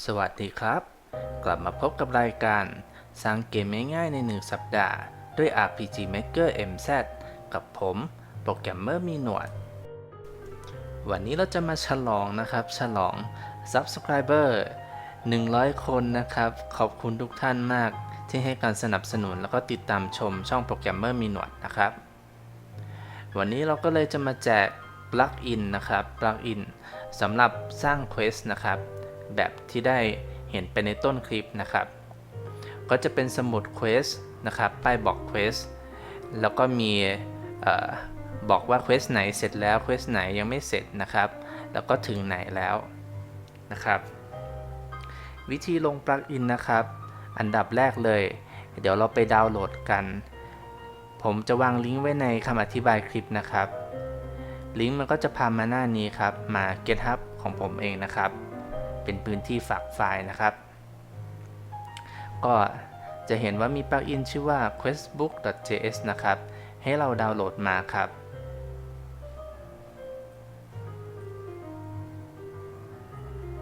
สวัสดีครับ กลับมาพบกับรายการ สร้างเกมง่ายๆใน1สัปดาห์ ด้วย RPG Maker MZ กับผมโปรแกรมเมอร์มีหนวด วันนี้เราจะมาฉลองนะครับ ฉลอง Subscriber 100 คนนะครับ ขอบคุณทุกท่านมากที่ให้การสนับสนุนแล้วก็ติดตามชมช่องโปรแกรมเมอร์มีหนวดนะครับ วันนี้เราก็เลยจะมาแจกปลั๊กอินนะครับ ปลั๊กอินสำหรับสร้างเควสนะครับ แบบที่ได้เห็นไปในต้นคลิปนะครับ ก็จะเป็นสมุดเควสนะครับ ป้ายบอกเควสแล้วก็มีออบอกว่าเควสไหนเสร็จแล้วเควสไหนยังไม่เสร็จนะครับ แล้วก็ถึงไหนแล้วนะครับ วิธีลงปลั๊กอินนะครับ อันดับแรกเลย เดี๋ยวเราไปดาวน์โหลดกัน ผมจะวางลิงก์ไว้ในคำอธิบายคลิปนะครับลิงก์มันก็จะพามาหน้านี้ครับ มา GitHub ของผมเองนะครับ เป็นพื้นที่ฝากไฟล์นะครับ ก็จะเห็นว่ามีปลั๊กอินชื่อว่า questbook.js นะครับ ให้เราดาวน์โหลดมาครับ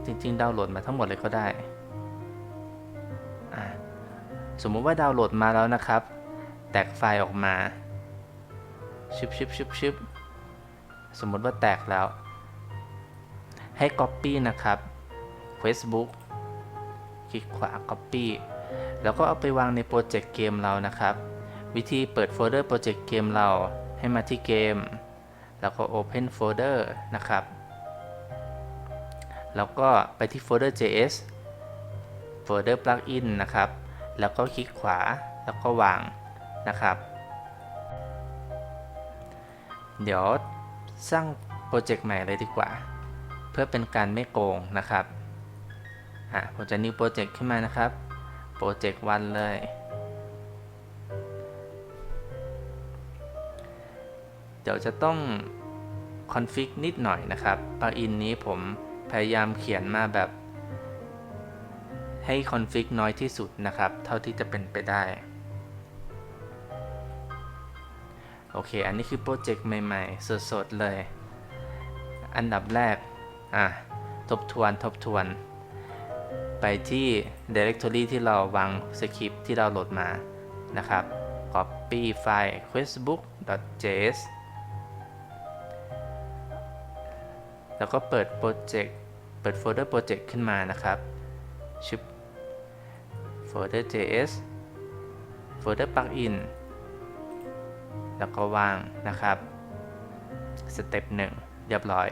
จริงๆ ดาวน์โหลดมาทั้งหมดเลยก็ได้ สมมุติว่าดาวน์โหลดมาแล้วนะครับ แตกไฟล์ออกมาชิบชิบชิบชิบสมมติว่าแตกแล้ว ให้ Copy นะครับ Facebook คลิกขวา Copy แล้วก็เอาไปวางในโปรเจกต์เกมเรานะครับ วิธีเปิดโฟลเดอร์โปรเจกต์เกมเราให้มาที่เกม แล้วก็ Open Folder นะครับ แล้วก็ไปที่โฟลเดอร์ JS โฟลเดอร์ Plugin นะครับ แล้วก็คลิกขวาแล้วก็วางนะครับ เดี๋ยวสร้างโปรเจกต์ใหม่เลยดีกว่า เพื่อเป็นการไม่โกงนะครับ อะผมจะ new project ขึ้นมานะครับโปรเจกต์วันเลย เดี๋ยวจะต้องคอนฟิกนิดหน่อยนะครับปลั๊กอินนี้ผมพยายามเขียนมาแบบ ให้คอนฟิกน้อยที่สุดนะครับ เท่าที่จะเป็นไปได้ โอเค อันนี้คือโปรเจกต์ใหม่ๆ สดๆ เลย อันดับแรก อะ ทบทวนทบทวน ไปที่ directory ที่เราวางสคริปต์ที่เราโหลดมานะครับ copy ไฟล์ questbook.js แล้วก็เปิดโปรเจกต์เปิดโฟลเดอร์โปรเจกต์ขึ้นมานะครับชิปโฟลเดอร์ js โฟลเดอร์ plugin แล้วก็วางนะครับสเต็ปหนึ่งเรียบร้อย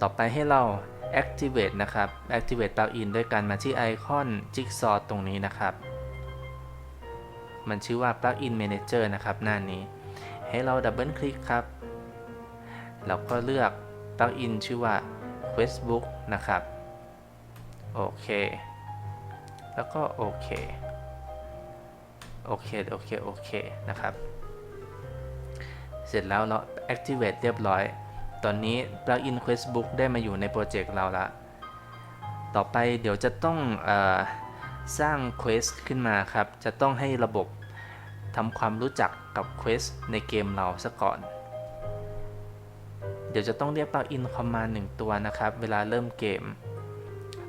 ต่อไปให้เรา activate นะครับ activate plugin ด้วยการมาที่ไอคอน jigsaw ตรงนี้นะครับ มันชื่อว่า plugin manager นะครับ หน้านี้ ให้เราดับเบิลคลิกครับแล้วก็เลือก plugin ชื่อว่า questbook นะครับ โอเค แล้วก็โอเค โอเค โอเค โอเค นะครับ เสร็จแล้วเรา activate เรียบร้อย ตอนนี้ plugin questbook ได้มาอยู่ในโปรเจกต์เราละ ต่อไปเดี๋ยวจะต้องอสร้าง quest ขึ้นมาครับ จะต้องให้ระบบทำความรู้จักกับ quest ในเกมเราซะก่อน เดี๋ยวจะต้องเรียก plugin command หนึ่งตัวนะครับ เวลาเริ่มเกม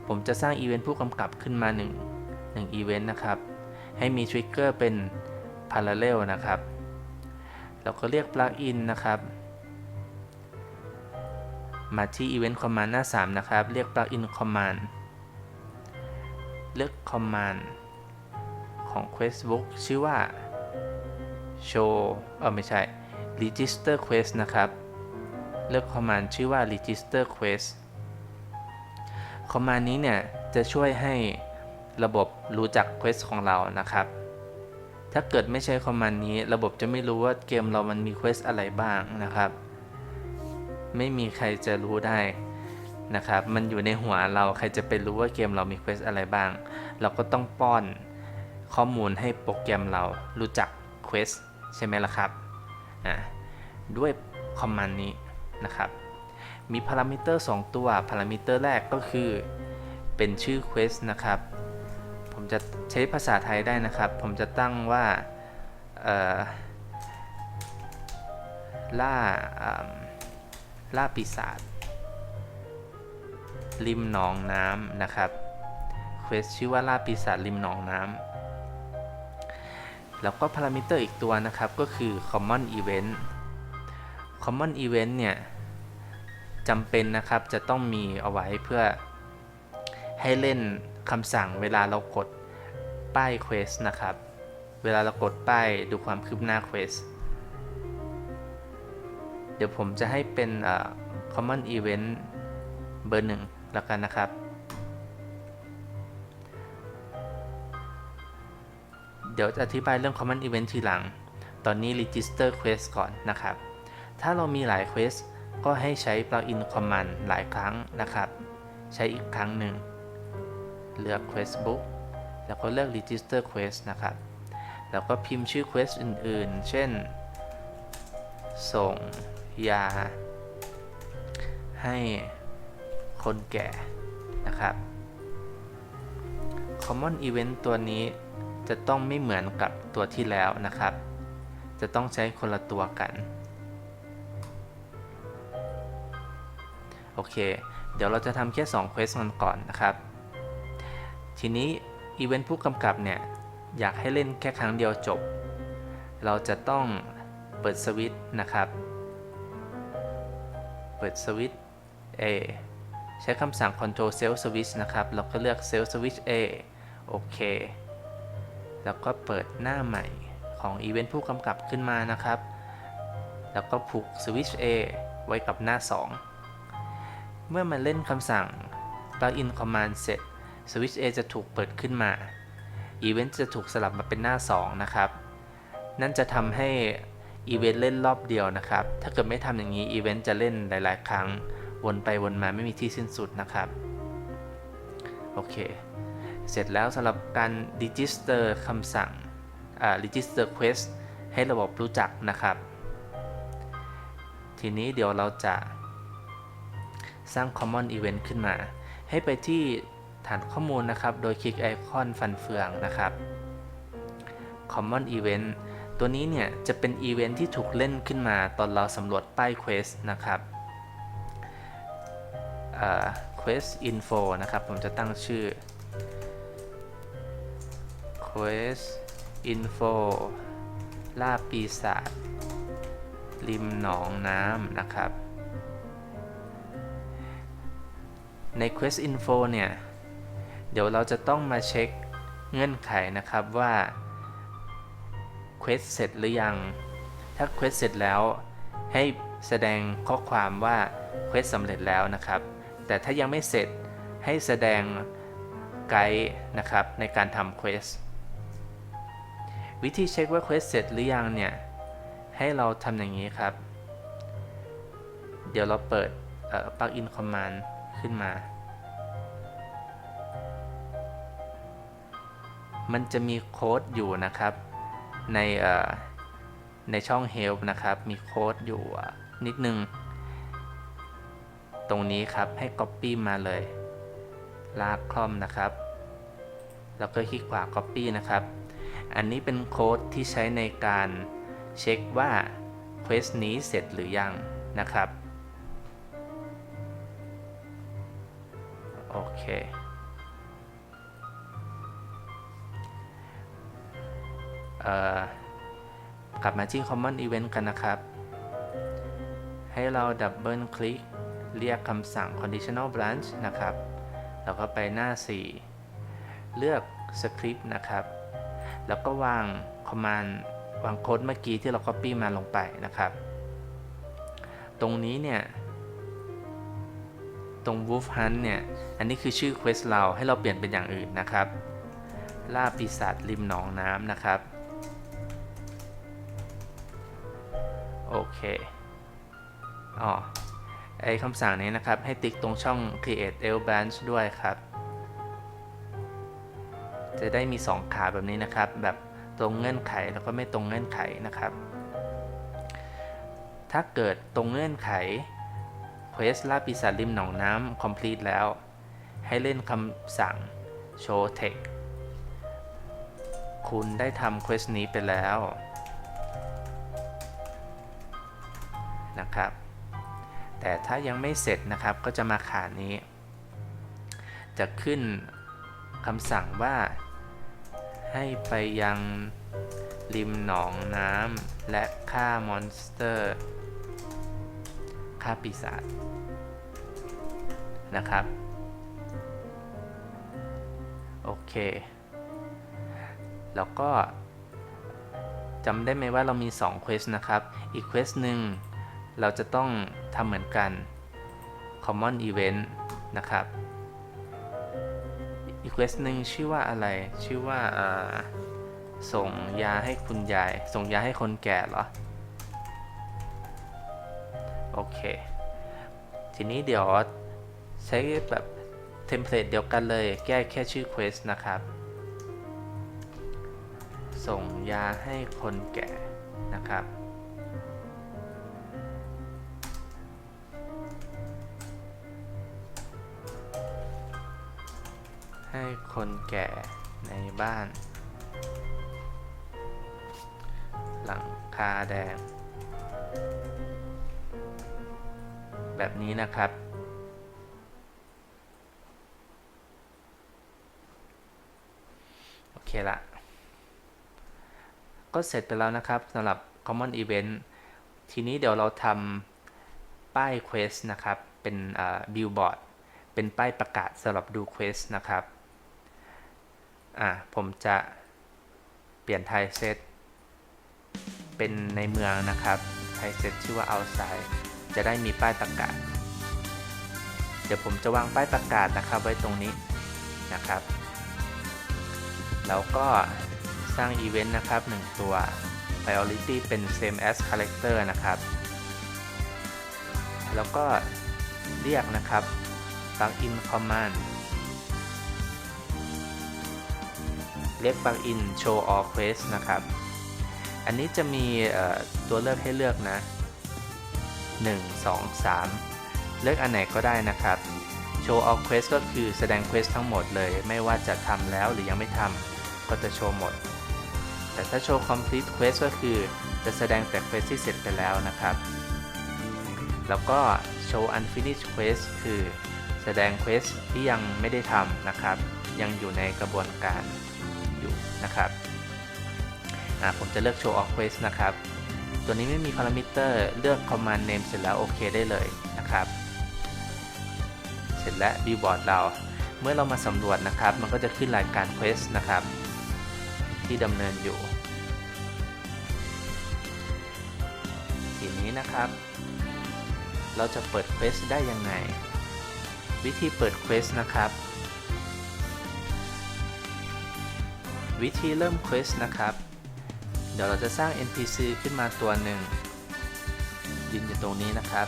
ผมจะสร้างอีเวนต์ผู้กำกับขึ้นมา 1 1อีเวนต์นะครับ ให้มีทริกเกอร์เป็น parallel นะครับแล้วก็เรียก plugin นะครับ มาที่ event command หน้า 3 นะครับ เรียก plugin command เลือก command ของ questbook ชื่อว่า show เออไม่ใช่ register quest นะครับ เลือก command ชื่อว่า register quest command นี้เนี่ย จะช่วยให้ระบบรู้จัก quest ของเรานะครับ ถ้าเกิดไม่ใช้ command นี้ระบบจะไม่รู้ว่าเกมเรามันมี quest อะไรบ้างนะครับ ไม่มีใครจะรู้ได้นะครับ มันอยู่ในหัวเราใครจะไปรู้ว่าเกมเรามี quest อะไรบ้าง เราก็ต้องป้อนข้อมูลให้โปรแกรมเรารู้จัก quest ใช่ไหมล่ะครับอ่าด้วย command นี้นะครับ มีพารามิเตอร์ 2 ตัว พารามิเตอร์แรกก็คือเป็นชื่อ quest นะครับ ผมจะใช้ภาษาไทยได้นะครับ ผมจะตั้งว่าล่าอ่า ล่าปีศาจริมหนองน้ำนะครับเควสชื่อว่าล่าปีศาจริมหนองน้ำแล้วก็พารามิเตอร์อีกตัวนะครับก็คือ common event common event เนี่ยจำเป็นนะครับจะต้องมีเอาไว้เพื่อให้เล่นคำสั่งเวลาเรากดป้ายเควสนะครับ เวลาเรากดป้ายดูความคืบหน้าเควส เดี๋ยวผมจะให้เป็น common event เบอร์หนึ่งแล้วกันนะครับ เดี๋ยวจะอธิบายเรื่อง common event ทีหลัง ตอนนี้ register quest ก่อนนะครับ ถ้าเรามีหลาย quest ก็ให้ใช้ plugin command หลายครั้งนะครับ ใช้อีกครั้งหนึ่ง เลือก quest book แล้วก็เลือก register quest นะครับ แล้วก็พิมพ์ชื่อ quest อื่น ๆ เช่น ส่ง ยาให้คนแก่นะครับ Common Event ตัวนี้จะต้องไม่เหมือนกับตัวที่แล้วนะครับ จะต้องใช้คนละตัวกัน โอเค เดี๋ยวเราจะทำแค่2 Quest กันก่อนนะครับ ทีนี้ Event ผู้กำกับเนี่ย อยากให้เล่นแค่ครั้งเดียวจบ เราจะต้องเปิดสวิตช์นะครับ ปิดสวิตช์ A ใช้คำสั่ง Control Cell Switch นะครับ เราก็เลือก Cell Switch A โอเค แล้วก็เปิดหน้าใหม่ของ Event ผู้กำกับขึ้นมานะครับ แล้วก็ผูก Switch A ไว้กับหน้า 2 เมื่อมันเล่นคำสั่ง Plugin Command เสร็จ Switch A จะถูกเปิดขึ้นมา Event จะถูกสลับมาเป็นหน้า 2 นะครับ นั่นจะทำให้ Event เล่นรอบเดียวนะครับ ถ้าเกิดไม่ทำอย่างนี้ Event จะเล่นหลาย ๆ ครั้ง วนไปวนมาไม่มีที่สิ้นสุดนะครับ โอเค เสร็จแล้วสำหรับการ register คำสั่งอ่า register quest ให้ระบบรู้จักนะครับ ทีนี้เดี๋ยวเราจะสร้าง common event ขึ้นมา ให้ไปที่ฐานข้อมูลนะครับ โดยคลิกไอคอนฟันเฟืองนะครับ common event ตัวนี้เนี่ยจะเป็นอีเวนท์ที่ถูกเล่นขึ้นมาตอนเราสำรวจป้าย quest นะครับ quest info นะครับ ผมจะตั้งชื่อ quest info ล่าปีศาจริมหนองน้ำนะครับ ใน quest info เนี่ย เดี๋ยวเราจะต้องมาเช็คเงื่อนไขนะครับว่า quest เสร็จหรือยัง ถ้า quest เสร็จแล้ว ให้แสดงข้อความว่า quest สำเร็จแล้วนะครับ แต่ถ้ายังไม่เสร็จให้แสดงไกด์นะครับในการทำ quest วิธีเช็คว่า quest เสร็จหรือยังเนี่ย ให้เราทำอย่างนี้ครับ เดี๋ยวเราเปิดเอ่อ plugin command ขึ้นมา มันจะมีโค้ดอยู่นะครับ ในในช่อง help นะครับ มีโค้ดอยู่นิดนึง ตรงนี้ครับให้ copy มาเลย ลากคล่อมนะครับ แล้วก็คลิกขวา copy นะครับ อันนี้เป็นโค้ดที่ใช้ในการเช็คว่า quest นี้เสร็จหรือยังนะครับ โอเค กลับมาที่ common event กันนะครับ ให้เราดับเบิลคลิกเรียกคำสั่ง conditional branch นะครับ แล้วก็ไปหน้า 4 เลือก script นะครับ แล้วก็วาง command วางโค้ดเมื่อกี้ที่เรา copy มาลงไปนะครับ ตรงนี้เนี่ย ตรง wolf hunt เนี่ย อันนี้คือชื่อ quest เราให้เราเปลี่ยนเป็นอย่างอื่นนะครับ ล่าปีศาจริมหนองน้ำนะครับ โอเคอ๋อไอคำสั่งนี้นะครับ ให้ติ๊กตรงช่อง create l branch ด้วยครับ จะได้มี 2 ขาแบบนี้นะครับ แบบตรงเงื่อนไขแล้วก็ไม่ตรงเงื่อนไขนะครับ ถ้าเกิดตรงเงื่อนไข Quest ล่าปีศาจริมหนองน้ำ complete แล้ว ให้เล่นคำสั่ง show text คุณได้ทำ Quest นี้ไปแล้ว นะครับ แต่ถ้ายังไม่เสร็จนะครับก็จะมาขานี้ จะขึ้นคำสั่งว่าให้ไปยังริมหนองน้ำและฆ่ามอนสเตอร์ฆ่าปีศาจนะครับ โอเค แล้วก็จำได้ไหมว่าเรามี2เควสนะครับ อีกเควสหนึ่ง เราจะต้องทำเหมือนกัน Common Event นะครับ อีกเควสหนึ่งชื่อว่าอะไร ชื่อว่าส่งยาให้คุณยาย ส่งยาให้คนแก่เหรอ โอเค ทีนี้เดี๋ยวใช้แบบเทมเพลตเดียวกันเลย แก้แค่ชื่อเควสนะครับ ส่งยาให้คนแก่นะครับ คนแก่ในบ้าน หลังคาแดง แบบนี้นะครับ โอเคละก็เสร็จไปแล้วนะครับสำหรับ Common Event ทีนี้เดี๋ยวเราทำป้าย Quest นะครับ เป็นบิลบอร์ดเป็นป้ายประกาศสำหรับดู Quest นะครับ อ่าผมจะเปลี่ยนไทเซตเป็นในเมืองนะครับไทเซตชื่อว่า outside จะได้มีป้ายประกาศ เดี๋ยวผมจะวางป้ายประกาศนะครับไว้ตรงนี้นะครับ แล้วก็สร้างอีเวนต์นะครับ 1 ตัว priority เป็น same as character นะครับ แล้วก็เรียกนะครับ plugin command เรียก plugin show all quest นะครับ อันนี้จะมีตัวเลือกให้เลือกนะ 1 2 3 เลือกอันไหนก็ได้นะครับ show all quest ก็คือแสดง quest ทั้งหมดเลย ไม่ว่าจะทำแล้วหรือยังไม่ทำก็จะโชว์หมด แต่ถ้าโชว์ complete quest ก็คือจะแสดงแต่ quest ที่เสร็จไปแล้วนะครับ แล้วก็ show unfinished quest คือแสดง quest ที่ยังไม่ได้ทำนะครับ ยังอยู่ในกระบวนการ นะครับผมจะเลือก show all quest นะครับ ตัวนี้ไม่มีพารามิเตอร์เลือก command name เสร็จแล้วโอเคได้เลยนะครับ เสร็จแล้ว billboard เรา เมื่อเรามาสำรวจนะครับ มันก็จะขึ้นรายการ quest นะครับ ที่ดำเนินอยู่ ทีนี้นะครับ เราจะเปิด quest ได้ยังไง วิธีเปิด quest นะครับ วิธีเริ่ม quest นะครับ เดี๋ยวเราจะสร้าง NPC ขึ้นมาตัวหนึ่งยืนอยู่ตรงนี้นะครับ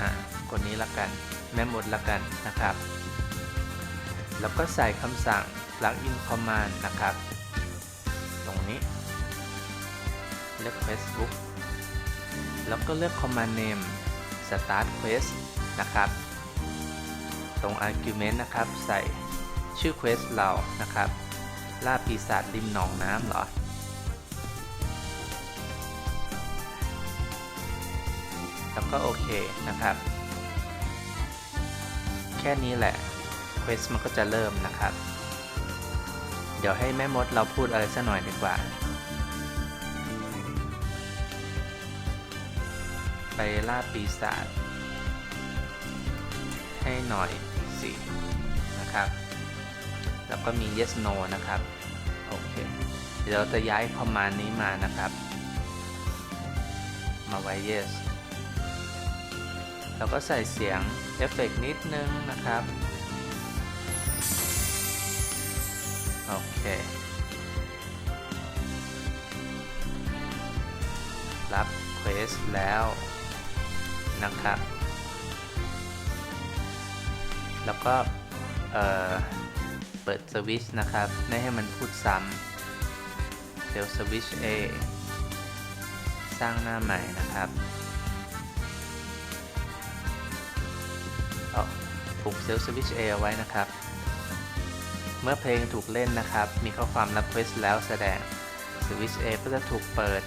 อ่าคนนี้ละกันแม่หมดละกันนะครับ แล้วก็ใส่คำสั่ง plugin command นะครับ ตรงนี้ เลือก Facebook แล้วก็เลือก command name start quest นะครับ ตรง argument นะครับ ใส่ ชื่อ quest เรานะครับ ล่าปีศาจริมหนองน้ำเหรอ แล้วก็โอเคนะครับ แค่นี้แหละ quest มันก็จะเริ่มนะครับ เดี๋ยวให้แม่มดเราพูดอะไรสักหน่อยดีกว่า ไปล่าปีศาจให้หน่อยสินะครับ แล้วก็มี yes no นะครับโอเคเดี๋ยวเราจะย้ายคอมมานด์นี้มานะครับ มาไว้ yes แล้วก็ใส่เสียงเอฟเฟกนิดนึงนะครับโอเค รับเควสแล้วนะครับ แล้วก็เเปิดสวิชนะครับ ไม่ให้มันพูดซ้ำเซลสวิช A สร้างหน้าใหม่นะครับเอาผูกเซลสวิช A เอาไว้นะครับ เมื่อเพลงถูกเล่นนะครับ มีข้อความรับเควสแล้วแสดงสวิช A ก็จะถูกเปิด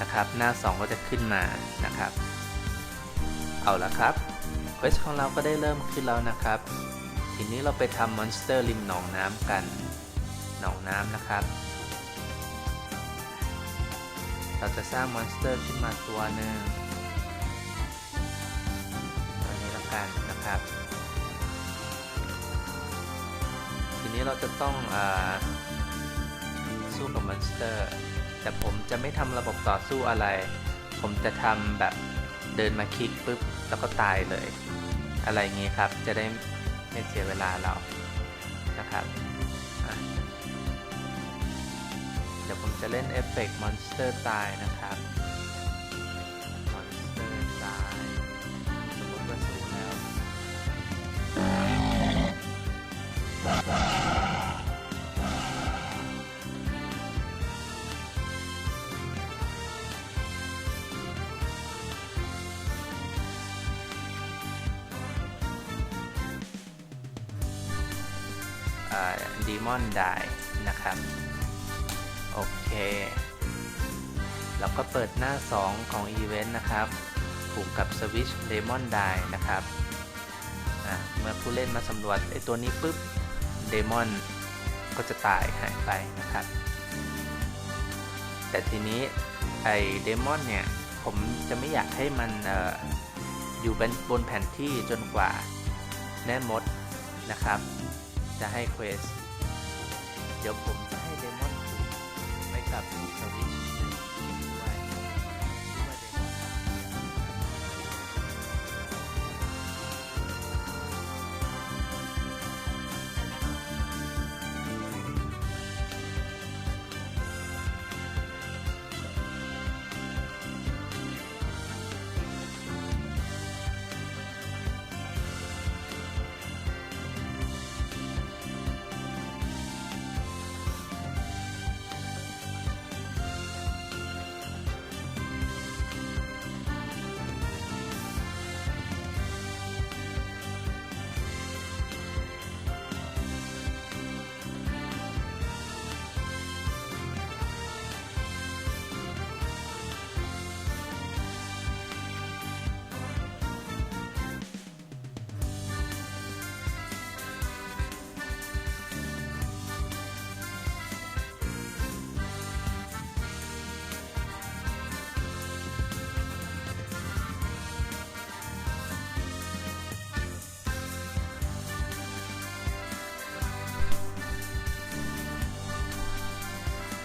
นะครับ หน้า 2 ก็จะขึ้นมานะครับ เอาละครับเควสของเราก็ได้เริ่มขึ้นแล้วนะครับ ทีนี้เราไปทำมอนสเตอร์ริมหนองน้ำกัน หนองน้ำนะครับ เราจะสร้างมอนสเตอร์ขึ้นมาตัวหนึ่งตัวนี้ล้วกันนะครับ ทีนี้เราจะต้องอสู้กับมอนสเตอร์ แต่ผมจะไม่ทำระบบต่อสู้อะไร ผมจะทำแบบเดินมาคลิกปุ๊บ แล้วก็ตายเลย อะไรอย่างงี้ครับ จะได้ ไม่เสียเวลาเรานะครับเดี๋ยวผมจะเล่นเอฟเฟกต์มอนสเตอร์ตายนะครับมอนสเตอร์ตายสมมติว่าสูงแล้ว อนได้นะครับ โอเค แล้วก็เปิดหน้า 2 ของอีเวนต์นะครับ ผูกกับสวิช h Demon Die นะครับเมื่อผู้เล่นมาสำรวจไอตัวนี้ปุ๊บเดมอนก็จะตายหายไปนะครับ แต่ทีนี้ไอเดมอนเนี่ย ผมจะไม่อยากให้มันอออยู่บนบนแผนที่จนกว่าแน่มดนะครับ จะให้เควส เดี๋ยวผมจะให้เดมอนถูกไปกับสวิ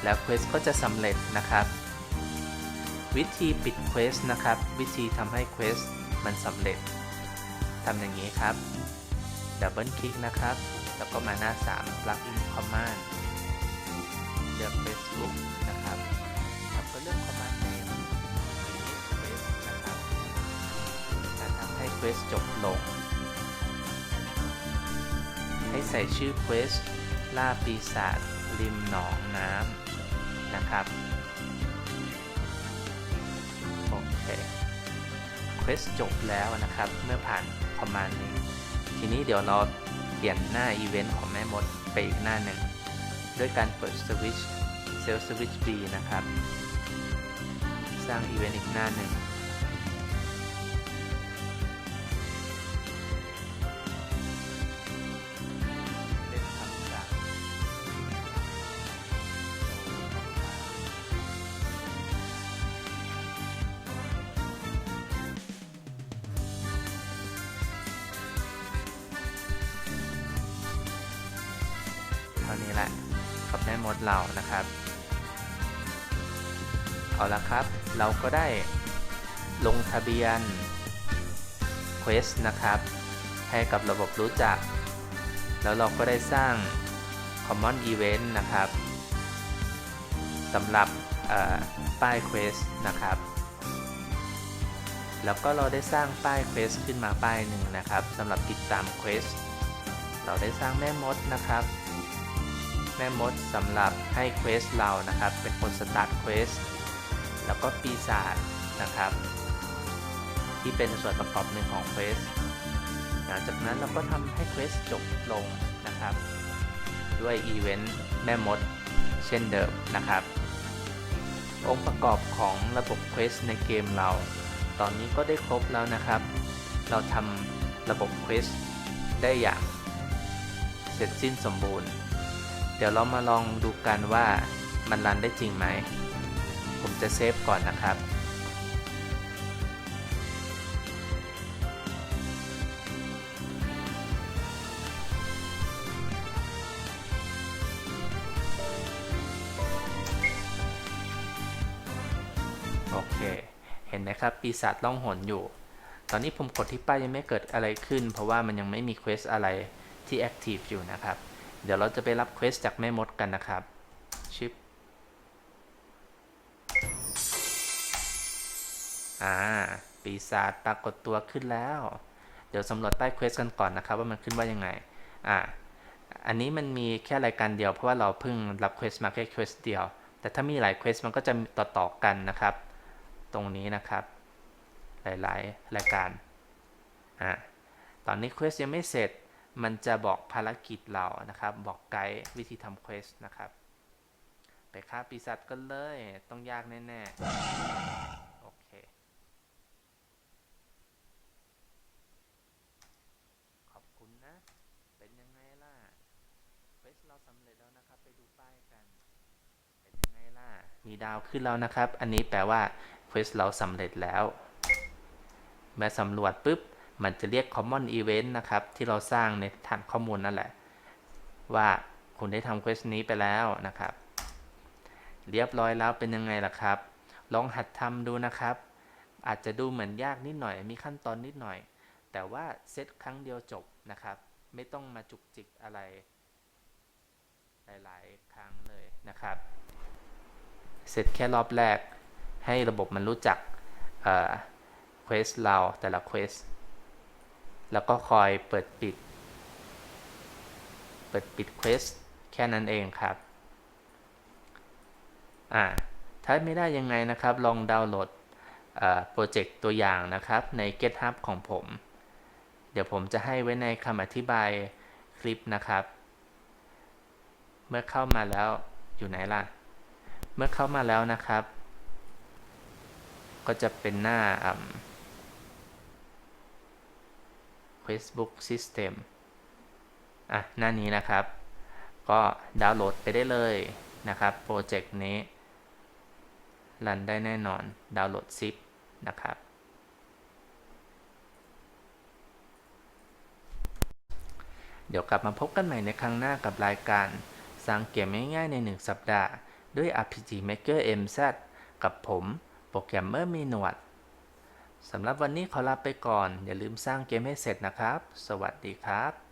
แล้วเควสก็จะสำเร็จนะครับ วิธีปิดเควสนะครับ วิธีทำให้เควสมันสำเร็จทำอย่างนี้ครับดับเบิลคลิกนะครับ แล้วก็มาหน้า 3 plug in command เลือก Facebook นะครับแล้วก็เลือก command name finish quest นะครับจะทำให้เควสจบลง ให้ใส่ชื่อเควสล่าปีศาจริมหนองน้ำ นะครับโอเคเควสจบแล้วนะครับ เมื่อผ่านประมาณนี้ ทีนี้เดี๋ยวเราเปลี่ยนหน้าอีเวนต์ของแม่มดไปอีกหน้าหนึ่ง ด้วยการเปิดสวิตช์เซลล์สวิตช์ B นะครับ สร้างอีเวนต์อีกหน้าหนึ่ง ก็ได้ลงทะเบียน Quest นะครับ ให้กับระบบรู้จัก แล้วเราก็ได้สร้าง Common Event นะครับสำหรับป้าย Quest นะครับ แล้วก็เราได้สร้างป้าย Quest ขึ้นมาป้ายหนึ่งนะครับสำหรับติดตาม Quest เราได้สร้างแม่มดนะครับ แม่มดสำหรับให้เควสเรานะครับ เป็นคนสตาร์ทเควส แล้วก็ปีศาจนะครับ ที่เป็นส่วนประกอบหนึ่งของเควสหลังจากนั้นเราก็ทำให้เควสจบลงนะครับ ด้วยอีเวนต์แม่มดเช่นเดิมนะครับ องค์ประกอบของระบบเควสในเกมเรา ตอนนี้ก็ได้ครบแล้วนะครับ เราทำระบบเควสได้อย่างเสร็จสิ้นสมบูรณ์ เดี๋ยวเรามาลองดูกันว่ามันรันได้จริงไหม ผมจะเซฟก่อนนะครับ โอเค เห็นไหมครับ ปีศาจล่องหนอยู่ ตอนนี้ผมกดที่ป้ายยังไม่เกิดอะไรขึ้น เพราะว่ามันยังไม่มีเควสอะไรที่แอคทีฟอยู่นะครับ เดี๋ยวเราจะไปรับเควสจากแม่มดกันนะครับ ชิป อ่า ปีศาจปรากฏตัวขึ้นแล้ว เดี๋ยวสำรวจใต้เควสกันก่อนนะครับ ว่ามันขึ้นว่ายังไง อ่า อันนี้มันมีแค่รายการเดียวเพราะว่าเราเพิ่งรับเควสมาแค่เควสเดียว แต่ถ้ามีหลายเควสมันก็จะต่อต่อๆกันนะครับ ตรงนี้นะครับ หลายๆ รายการ อ่า ตอนนี้เควสยังไม่เสร็จ มันจะบอกภารกิจเรานะครับ บอกไกด์วิธีทำเควสนะครับไปฆ่าปีศาจกันเลย ต้องยากแน่ ๆ โอเค ขอบคุณนะ เป็นยังไงล่ะ เควสเราสำเร็จแล้วนะครับ ไปดูป้ายกัน เป็นยังไงล่ะ มีดาวขึ้นแล้วนะครับ อันนี้แปลว่าเควสเราสำเร็จแล้ว เมื่อสำรวจปุ๊บ มันจะเรียก common event นะครับ ที่เราสร้างในฐานข้อมูลนั่นแหละ ว่าคุณได้ทำเควสนี้ไปแล้วนะครับ เรียบร้อยแล้วเป็นยังไงล่ะครับ ลองหัดทำดูนะครับ อาจจะดูเหมือนยากนิดหน่อย มีขั้นตอนนิดหน่อย แต่ว่าเซตครั้งเดียวจบนะครับ ไม่ต้องมาจุกจิกอะไร หลาย ๆ ครั้งเลยนะครับ เสร็จแค่รอบแรก ให้ระบบมันรู้จักเควสเราแต่ละเควสแล้วก็คอยเปิดปิด เปิดปิดเควสแค่นั้นเองครับอ่าถ้าไม่ได้ยังไงนะครับ ลองดาวน์โหลดโปรเจกต์ตัวอย่างนะครับใน GitHub ของผม เดี๋ยวผมจะให้ไว้ในคำอธิบายคลิปนะครับ เมื่อเข้ามาแล้วอยู่ไหนล่ะ เมื่อเข้ามาแล้วนะครับ ก็จะเป็นหน้า Facebook System อะ หน้านี้นะครับ ก็ดาวน์โหลดไปได้เลยนะครับ โปรเจกต์นี้รันได้แน่นอน ดาวน์โหลดซิปนะครับ เดี๋ยวกลับมาพบกันใหม่ในครั้งหน้ากับรายการสร้างเกมง่ายๆใน 1 สัปดาห์ ด้วย RPG Maker MZ กับผมโปรแกรมเมอร์มีหนวดสำหรับวันนี้ขอลาไปก่อน อย่าลืมสร้างเกมให้เสร็จนะครับ สวัสดีครับ